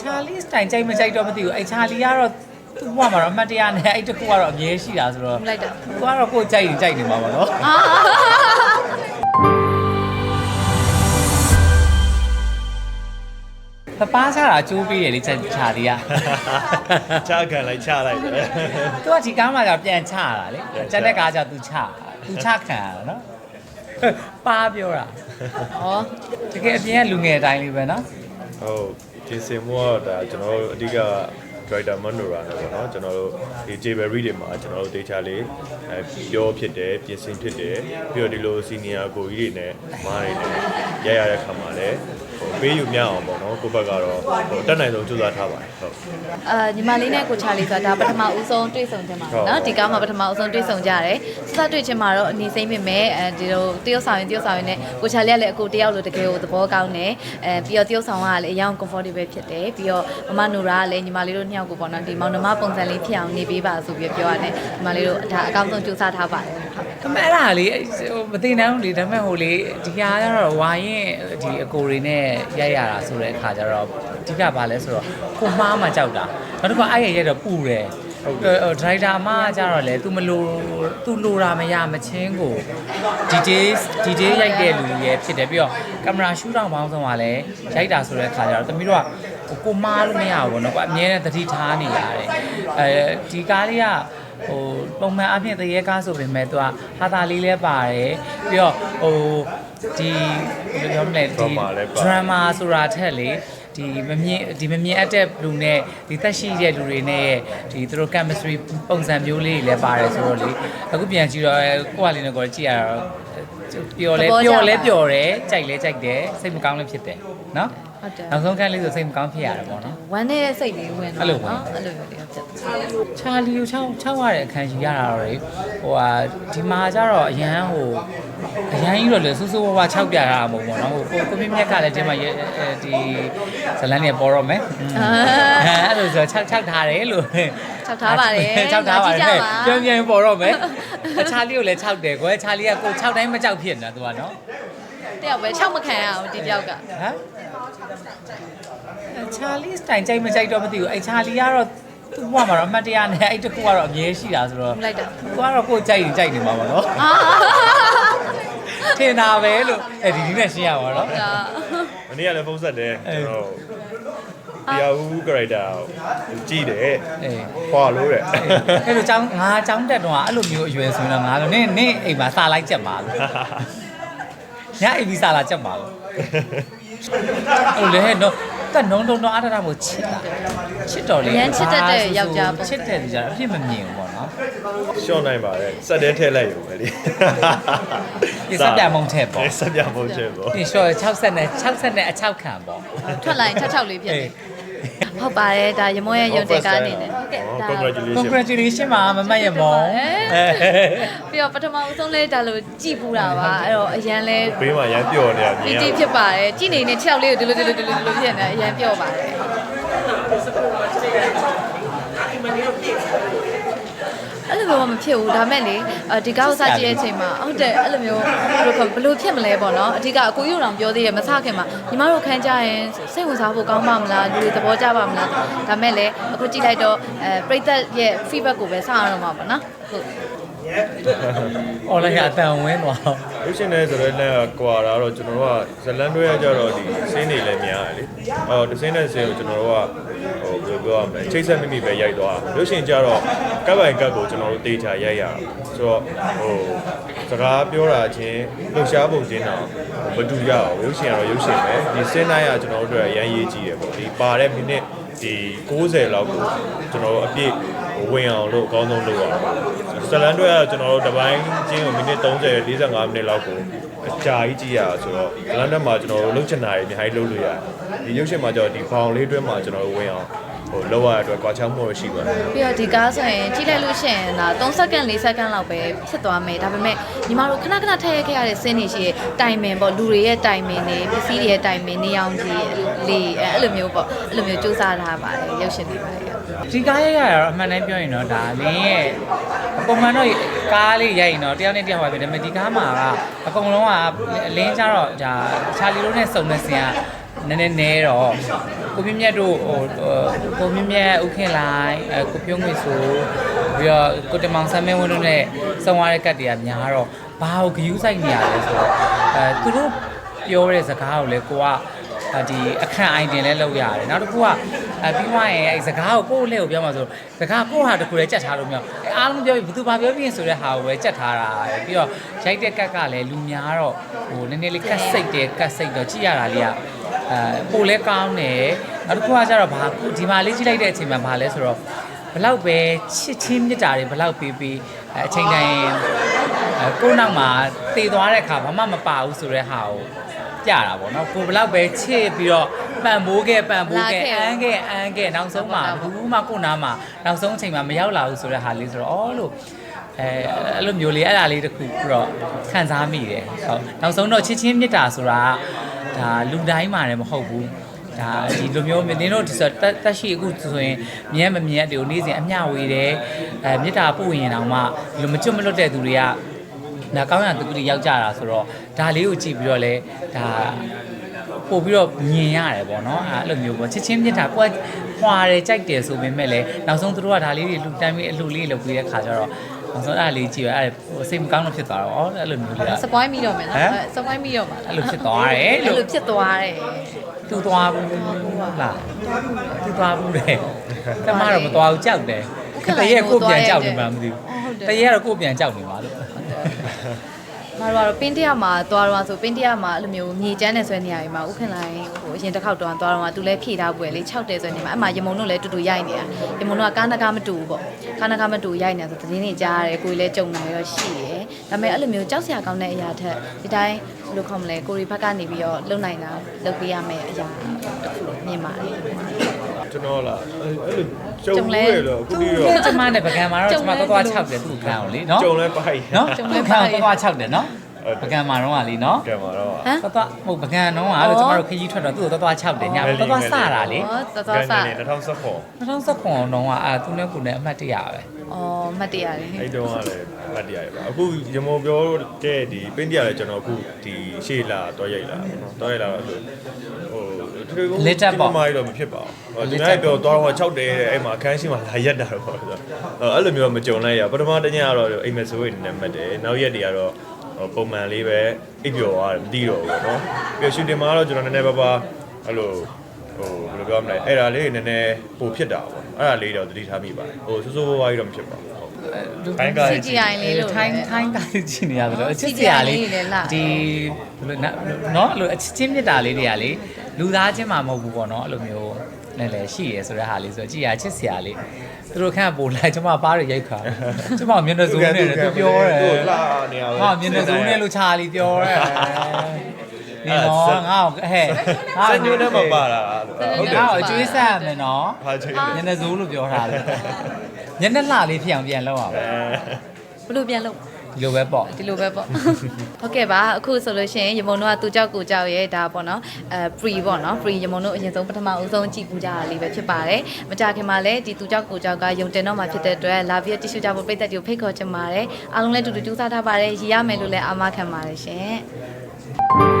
ချာလီစတိုင်ကြိုက်မကြိုက်တော့မသိဘူးအဲချာလီကတော့သူ့ဘဝမှာတော့အမှတ်တရနဲ့အဲ့တစ်ခုကတော့အမြဲရှိတာဆိုတော့မလိုက်တာသူကတော့ကိုယ်ကြိုက်ရင်ကြိုက်နေမှာပါနော်အာပပားချတာအကျိုးပေးတယ်လေချာချာလီကချခံလိုက်ချလိုက်တယ်သူကဒီကားမှာကျပြန်ချတာလေပြန်ချကျန်တဲ့ကားကျသူချသူချခံရတာနော်ပါပြောတာဩတကယ်အပြင်ကလူငယ်အတိုင်းလေးပဲနော်ဟုတ် ဒီစင်မောဒါကျွန်တော်တို့အဓိက director Manora နဲ့ပေါ့နော်ကျွန်တော်တို့ဒီ Jewelry တွေမှာကျွန်တော်တို့ data လေးအဲပြောဖြစ်တယ်ပြင်ဆင်ဖြစ်တယ်ပြီးတော့ဒီလို senior ကိုကြီးတွေနဲ့မားတွေနဲ့ရရတဲ့ခါမှာလည်း ဟိုပေးယူမြအောင်ပေါ့နော်ကိုယ့်ဘက်ကတော့ဟိုတက်နိုင်ဆုံးကြိုးစားထားပါတယ်ဟုတ် အာညီမလေးနဲ့ကိုချာလေးဆိုတာဒါပထမဦးဆုံးတွေ့ဆုံခြင်းပါ ဟုတ် เนาะဒီကားမှာပထမဦးဆုံးတွေ့ဆုံကြတယ်စစတွေ့ခြင်းမှာတော့အနေစိမ့်ပင်မဲ့အဲဒီလိုတရုတ်ဆောင်ရင်တရုတ်ဆောင်ရင်နဲ့ကိုချာလေးကလည်းအကိုတယောက်လိုတကယ်ကိုသဘောကောင်းတယ်အဲပြီးတော့တရုတ်ဆောင်ကလည်းအရင် comfortable ဖြစ်တယ်ပြီးတော့မမနိုရာကလည်းညီမလေးတို့နှစ်ယောက်ကိုပေါ့နော်ဒီမောင်နှမပုံစံလေးဖြစ်အောင်နေပေးပါဆိုပြီးပြောရတယ်ညီမလေးတို့ဒါအကောင်းဆုံးကြိုးစားထားပါတယ်ဟုတ် အမေအဲ့ဒါလေဟိုမသိနိုင်ဘူးလေဒါပေမဲ့ဟိုလေဒီဟာကတော့ဝါရင်ဒီအကိုတွေနဲ့ရိုက်ရတာဆိုတဲ့အခါကျတော့အဓိကဘာလဲဆိုတော့ကိုမားမှကြောက်တာနောက်တစ်ခါအဲ့ရရိုက်တော့ပူတယ်ဟုတ်ဒရိုက်တာအမကကြတော့လေ तू မလို तू လိုတာမရမချင်းကို detail detail ရိုက်တဲ့လူကြီးရဲ့ဖြစ်တယ်ပြီးတော့ကင်မရာရှူတောင်ပေါင်းဆုံးကလည်းရိုက်တာဆိုတဲ့အခါကျတော့တမီးတို့ကကိုမားလို့မရဘူးပေါ့နော်ကွာအမြဲတမ်းသတိထားနေရတယ်အဲဒီကားလေးက ဟိုပုံမှန်အပြင်တရေကားဆိုပေမဲ့သူကဟာတာလေးလဲပါတယ်ပြီးတော့ဟိုဒီဘယ်လိုပြောမလဲဒီ Drama လည်းပါ drama ဆိုတာထက်လေဒီမမြင်ဒီမမြင်အပ်တဲ့လူနဲ့ဒီသက်ရှိတဲ့လူတွေနဲ့ဒီသူတို့ chemistry ပုံစံမျိုးလေးတွေလည်းပါတယ်ဆိုတော့လေအခုပြန်ကြည့်တော့ကိုကလေးနဲ့ကိုကြည့်ရတော့ပျော်လဲပျော်လဲပျော်တယ်ကြိုက်လဲကြိုက်တယ်စိတ်မကောင်းလည်းဖြစ်တယ်နော် ဟုတ်တယ်နောက်ဆုံးခန်းလေးဆိုစိတ်မကောင်းဖြစ်ရတယ်ပေါ့နော်ဝမ်းနဲ့စိတ်လေးဝင်အဲ့လိုဝင်နော်အဲ့လိုမျိုးလေးဖြစ်တယ်ချာလီကို6 6ရတဲ့အခန်းရှိရတာတော့လေဟိုဟာဒီမှာကျတော့အရန်ဟိုအရန်ကြီးတော့လေစူးစူးဝါးဝါ6ပြရတာမဟုတ်ဘူးပေါ့နော်ဟိုကိုကိုမြင့်မြတ်ကလည်းဒီမှာရဲအဲဒီဇလန်းနေပေါ်တော့မယ်အဲအဲ့လိုဆို6 6ထားတယ်လို့၆ထားပါတယ်6ထားပါတကြယ်ည့်ကြပါပြန်ပြန်ပေါ်တော့မယ်ချာလီကိုလည်း6တယ်ကွယ်ချာလီကကို6တိုင်းမကြောက်ဖြစ်နေတာသူကနော် တယောက်ပဲ6မခံရအောင်ဒီတယောက်ကဟမ်ချာလီစတိုင်ကြိုက်မကြိုက်တော့မသိဘူးအဲချာလီကတော့သူ့ဘဝမှာတော့အမှတ်တရနဲ့အဲ့တစ်ခုကတော့အမြဲရှိတာဆိုတော့မလိုက်တာသူကတော့ကိုယ်ကြိုက်ရင်ကြိုက်နေမှာပါနော်အာထင်တာပဲလို့အဲဒီဒီနဲ့ရှင်းရပါတော့ဒါမနေ့ကလည်းဖုန်းဆက်တယ်အေးကျွန်တော်တရားဦး character ကိုကြည့်တယ်အေးခွာလို့တဲ့အဲ့လိုចောင်းငါចောင်းတက်တော့အဲ့လိုမျိုးအရွယ်ဆိုရင်တော့ငါတော့နင်းနင်းအိမ်မှာစာလိုက်ချက်ပါလို့ ညအိမ်ပြီးစာလာချက်ပါလို့အဲ့လိုလေနော်တက်နုံတုံတော့အားထားတာမို့ချစ်တာချစ်တော်လေရမ်းချစ်တတ်တဲ့ယောက်ျားပေါ့ချစ်တယ်ကြတာအဖြစ်မမြင်ဘူးပေါ့နော်ရှော့နိုင်ပါတယ်စက်တဲထည့်လိုက်ရုံပဲလေဒီစက်ပြမုံထည့်ပေါ့စက်ပြမုံချက်ပေါ့ဒီ short 60နဲ့60နဲ့အချောက်ခံပေါ့ထွက်လာရင်ထက်ထောက်လေးဖြစ်တယ် ဟုတ်ပါတယ်ဒါရမွေးရဲ့ရုံတင်ကားအနေနဲ့ဟုတ်ကဲ့ဒါ congratulations congratulation ပါမမတ်ရမောပြီးတော့ပထမဦးဆုံးလဲဒါလိုကြည်ပူတာပါအဲ့တော့အရန်လဲဘေးမှာရမ်းပျော်နေတာမြတီင်ရတီဖြစ်ပါတယ်ကြည်နေနေ6လေးကိုဒီလိုဒီလိုဒီလိုဒီလိုဖြစ်နေအရန်ပြော့ပါတယ်အဲ့ လိုမျိုးမဖြစ်ဘူးဒါမဲ့လေအဒီကားကိုစကြည့်တဲ့အချိန်မှာဟုတ်တယ်အဲ့လိုမျိုးဘယ်လိုခေါ်ဘယ်လိုဖြစ်မလဲပေါ့နော်အဓိကအကိုရုံတော်ပြောသေးတယ်မစခင်မှာညီမတို့ခန်းကြရင်စိတ်ဝင်စားဖို့ကောင်းပါမလားလူတွေသဘောကျပါမလားဒါမဲ့လေအခုကြည့်လိုက်တော့အဲပရိသတ်ရဲ့ feedback ကိုပဲစရအောင်ပါပေါ့နော်ဟုတ်အော်လိုက်အတန်ဝင်းသွားလို့ရှင်နေဆိုတော့လည်းကွာတာတော့ကျွန်တော်တို့ကဇလန်တွဲရကြတော့ဒီစင်းနေလည်းများတယ်လေအော်ဒီစင်းနဲ့စင်းကိုကျွန်တော်တို့ကဟိုဘယ်လိုပြောရမလဲချိတ်ဆက်မိမိပဲရိုက်သွားလို့ရှင်ကြတော့ကပ်ပိုင်ကပ်ကိုကျွန်တော်တို့တေချာရိုက်ရအောင်ဆိုတော့ဟိုစကားပြောတာချင်းလှူရှားပုံချင်းတော့မတူကြအောင်ရုပ်ရှင်ကတော့ရုပ်ရှင်ပဲဒီစင်းတိုင်းကကျွန်တော်တို့အတွက်အရန်ရေးကြည့်တယ်ပေါ့ဒီပါတဲ့မိနစ်ဒီ60လောက်ကိုကျွန်တော်တို့အပြည့်ဝင်အောင်လို့အကောင်းဆုံးလုပ်ရအောင် ဇလန်တွဲကကျွန်တော်တို့တပိုင်းချင်းကိုမိနစ်30 45မိနစ်လောက်ကိုအကြာကြီးကြည့်ရဆိုတော့ဇလန်တွဲမှာကျွန်တော်တို့လှုပ်ချင်တာတွေအများကြီးလုပ်လို့ရတယ်ဒီရုပ်ရှင်မှာကျတော့ဒီဘောင်လေးတွဲမှာကျွန်တော်တို့ဝင်အောင်ဟိုလောက်ရတဲ့အတွက်ကွာချောင်းမှုရှိပါတယ်ပြီးတော့ဒီကားဆိုရင်ကြည့်လိုက်လို့ရှိရင်ဒါ3စက္ကန့်4စက္ကန့်လောက်ပဲဖြစ်သွားမယ်ဒါပေမဲ့ညီမတို့ခဏခဏထည့်ရခဲ့ရတဲ့စင်းတွေရှိရဲ့တိုင်မင်ပေါ့လူတွေရဲ့တိုင်မင်တွေပစ္စည်းတွေရဲ့တိုင်မင်နေအောင်ကြီးလေးအဲ့လိုမျိုးပေါ့အဲ့လိုမျိုးစူးစမ်းထားပါတယ်ရုပ်ရှင်တွေပါလေ ဒီကားရိုက်ရတာတော့အမှန်တမ်းပြောရင်တော့ဒါလင်းရဲ့ပုံမှန်တော့ကားလေးရိုက်ရင်တော့တယောက်နဲ့တယောက်ပါပဲဒါပေမဲ့ဒီကားမှာကအကုန်လုံးကလင်းကြတော့ဒါချာလီတို့နဲ့စုံတဲ့ဆင်ကနည်းနည်းနဲတော့ကိုမြင့်မြတ်တို့ဟိုကိုမြင့်မြတ်ဥခင်လိုင်းအဲကိုပြုံးငွေဆိုပြီးတော့ကိုတမောင်ဆမ်းမင်းဝင်းတို့နဲ့စုံရတဲ့ကတ်တွေကများတော့ဘာကိုဂယူးဆိုင်နေရလဲဆိုတော့အဲသူတို့ပြောတဲ့စကားကိုလည်းကိုကဒီအခန့်အိုင်တင်လဲလုပ်ရတယ်နောက်တစ်ခုက အဲပြီးသွားရင်အဲစကားကိုကိုယ့်လက်ကိုပြောမှဆိုစကားကိုယ့်ဟာတစ်ခုလည်းကြက်ထားလို့မရအဲအားလုံးပြောပြီးဘသူဘာပြောပြီးဆိုတဲ့ဟာကိုပဲကြက်ထားတာပြီးတော့ရိုက်တဲ့ကတ်ကလည်းလူများတော့ဟိုနည်းနည်းလေးကတ်စိတ်တယ်ကတ်စိတ်တော့ကြည့်ရတာလေးကအဲပိုလဲကောင်းတယ်နောက်တစ်ခုကကျတော့ဘာဒီမှာလေးကြည့်လိုက်တဲ့အချိန်မှာဘာလဲဆိုတော့ဘလောက်ပဲချစ်ချင်းမြတ်တာတွေဘလောက်ပေးပေးအဲအချိန်တိုင်းအဲကိုယ့်နောက်မှာတည်သွားတဲ့အခါဘာမှမပါဘူးဆိုတဲ့ဟာကို ပြတာပေါ့နော်ကိုဘလောက်ပဲချစ်ပြီးတော့ပန်ပိုးခဲ့ပန်ပိုးခဲ့အန်းခဲ့အန်းခဲ့နောက်ဆုံးမှာဘူးမှကိုယ့်နားမှာနောက်ဆုံးအချိန်မှာမရောက်လာဘူးဆိုတဲ့ဟာလေးဆိုတော့အော်လို့အဲအဲ့လိုမျိုးလေးအဲ့ဒါလေးတစ်ခုပြီးတော့ခံစားမိတယ်ဟုတ်နောက်ဆုံးတော့ချစ်ချင်းမြတ်တာဆိုတာကဒါလူတိုင်းမှာလည်းမဟုတ်ဘူးဒါဒီလိုမျိုးနင်တို့ဒီဆိုတက်တက်ရှိအခုဆိုရင်မြဲမမြဲတွေကိုနေ့စဉ်အမျှဝေတယ်အဲမေတ္တာပို့ရင်တောင်မှဒီလိုမကျွတ်မလွတ်တဲ့သူတွေက ဒါကောင်းရတကူတွေရောက်ကြတာဆိုတော့ဒါလေးကိုကြည့်ပြီးတော့လဲဒါပို့ပြီးတော့မြင်ရတယ်ပေါ့နော်အဲအဲ့လိုမျိုးပေါ့ချစ်ချင်းမေတ္တာကိုယ်ခွာတယ်ကြိုက်တယ်ဆိုပေမဲ့လည်းနောက်ဆုံးသူတို့ကဒါလေးတွေလှူတန်းပြီးအလှူလေးလုပ်ပြီးတဲ့ခါကျတော့နောက်ဆုံးအဲ့ဒါလေးကြည့်ရအဲ့ဟိုစိတ်မကောင်းတော့ဖြစ်သွားတော့ဩအဲ့လိုမျိုးလေးကစပွိုင်းမိတော့မယ်နော်ဟမ်စပွိုင်းမိတော့မှာအဲ့လိုဖြစ်သွားတယ်လို့အဲ့လိုဖြစ်သွားတယ်သူသွားဘူးလားသူသွားဘူးတဲ့တမတော့မသွားဘူးကြောက်တယ်တရေကိုပြန်ကြောက်နေမှမသိဘူးတရေကတော့ကိုပြန်ကြောက်နေမှာလို့ မတော်ကတော့ပင်းတရမှာသွားတော့ဆိုပင်းတရမှာအဲ့လိုမျိုးမြေကျန်းနေဆွဲနေရပြီမှာဥခင်လိုင်းဟိုအရင်တစ်ခေါက်တော့သွားတော့သူလည်းဖြည့်ထားပွဲလေ6တဲဆွဲနေမှာအဲ့မှာရမုံတို့လည်းတူတူရိုက်နေတာရမုံတို့ကကားနကားမတူဘူးပေါ့ကားနကားမတူရိုက်နေဆိုသတင်းတွေကြားရတယ်ကိုယ်လည်းကြုံနေရောရှိရယ်ဒါပေမဲ့အဲ့လိုမျိုးကြောက်စရာကောင်းတဲ့အရာထက်ဒီတိုင်းဘယ်လိုခေါ်မလဲကိုရီဘက်ကနေပြီးတော့လုံနိုင်တာလုပ်ပေးရမယ့်အရာတစ်ခုလို့မြင်ပါတယ် ကျွန်တော်လာအဲ့လိုကြုံကြုံလဲလဲတော့အခုသူဒီတော့ကကျမနဲ့ပကံမှာတော့ကျမတော့သွား6တယ်သူ့ခံအောင်လေနော်ကြုံလဲပိုက်နော်ကျမခံတော့သွား6တယ်နော်ပကံမှာတော့ကလေနော်ကဲမှာတော့ဟမ်သွားသွားဟိုပကံတော့ကလို့ကျမတို့ခကြီးထွက်တော့သူ့ကိုသွားသွား6တယ်ညသွားသွားစတာလေဩတော်တော်ဆာ2019 2019တော့ကအာသူနဲ့ကိုနဲ့အမှတ်တရပဲ ဩမှတ်တရတယ်အဲ့တုန်းကလည်းမတ်တရားရပါအခုရမောပြောတဲ့ဒီပင်းတရားလည်းကျွန်တော်အခုဒီရှေ့လာတော့ရိုက်လာပေါ့နော်တော့ရိုက်လာတော့ဟိုထွေးမိုင်းတော့မဖြစ်ပါဘူးဟိုဒီနေ့ပြောတော့6တဲတဲ့အဲ့မှာအခန်းရှိမှလာရက်တာတော့ဆိုတော့အဲ့လိုမျိုးမကြုံလိုက်ရပထမတညကတော့အိမ်မဆိုးနေမှတ်တယ်နောက်ရက်တွေကတော့ပုံမှန်လေးပဲအိပ်ပျော်သွားတယ်မသိတော့ဘူးပေါ့နော်ပြီးရှူတင်မှာတော့ကျွန်တော်နည်းနည်းပါးပါအဲ့လို ဟိုဘယ်လိုပြောမလဲအဲ့ဒါလေးနည်းနည်းပိုဖြစ်တာပေါ့အဲ့ဒါလေးတော့သတိထားမိပါတယ်ဟိုစိုးစိုးဝါးဝါးကြီးတော့မဖြစ်ပါဘူးထိုင်းကစီဂျီအိုင်လေးလို့ ထိုင်းထိုင်းကားကြည့်နေရတယ်လို့အချစ်စ CGI ရာလေးလေးတွေလားဒီဘယ်လိုနော်အဲ့လိုအချစ်ချင်းမြတ်တာလေးတွေကလေလူသားချင်းမှမဟုတ်ဘူးပေါ့နော်အဲ့လိုမျိုးလည်းလည်းရှိရယ်ဆိုတဲ့ဟာလေးဆိုတော့ကြည်ရချစ်စရာလေးသူတို့ခန့်ပို့လိုက်ကျမပါးရရိုက်ခါကျမမျက်နှာစုံနဲ့သူပြောတယ်သူ့လာနေရပဲဟာမျက်နှာစုံနဲ့လို့ချာလီပြောတယ် ဒီနော်ငါ့ကိုဟဲ့စညိုနဲ့မပါတာဟုတ်တယ်ငါ့ကိုအကျွေးဆက်ရမယ်နော်ဟာချေမျက်နှာစုံလို့ပြောထားတယ်မျက်နှာလှလေးဖြစ်အောင်ပြန်လုပ်အောင်ဘယ်လိုပြန်လုပ်ဒီလိုပဲပေါ့ဒီလိုပဲပေါ့ဟုတ်ကဲ့ပါအခုဆိုလို့ရှိရင်ရမုံတို့ကသူကြောက်ကိုကြောက်ရဲ့ဒါပေါ့နော်အဲ pre ပေါ့နော် pre ရမုံတို့အရင်ဆုံးပထမဦးဆုံးကြည့်ပူကြတာလေးပဲဖြစ်ပါတယ်မကြခင်မှာလည်းဒီသူကြောက်ကိုကြောက်ကယုံတင်တော့မှာဖြစ်တဲ့အတွက်လာပြီးတ िश ူကြဖို့ပိတ်သက်တွေကိုဖိတ်ခေါ်ချင်ပါတယ်အားလုံးလည်းတူတူကြိုးစားထားပါတယ်ရည်ရမယ်လို့လည်းအာမခံပါတယ်ရှင်